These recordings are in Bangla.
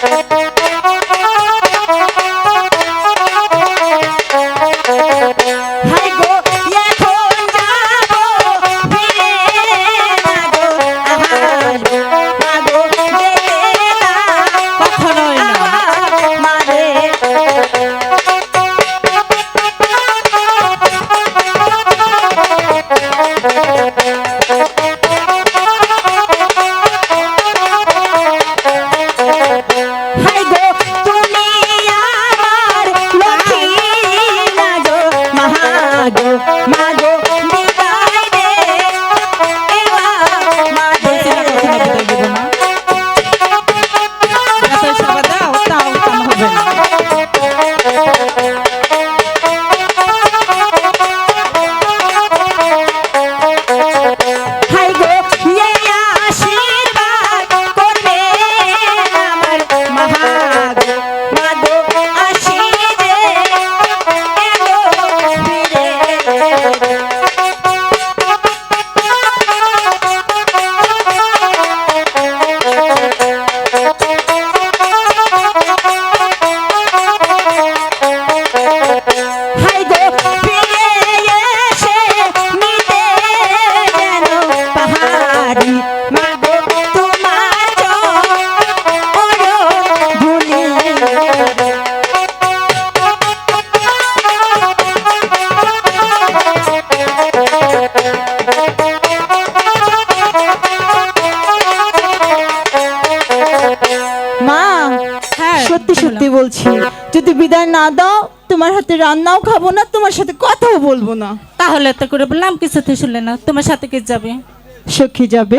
Thank you. বলছি যদি বিদায় না দাও তোমার হাতে রান্নাও খাব না তোমার সাথে কথাও বলব না। তাহলে তো করে বললাম কিছুতে শুনলে না। তোমার সাথে কে যাবে? সখী যাবে।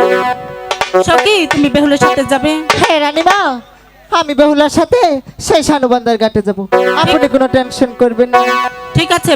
সখী তুমি বেহুলের সাথে যাবে? হ্যাঁ রানীমা আমি বেহুলার সাথে সেই শানুবান্দার ঘাটে যাব। আপনি কোনো টেনশন করবেন না। ঠিক আছে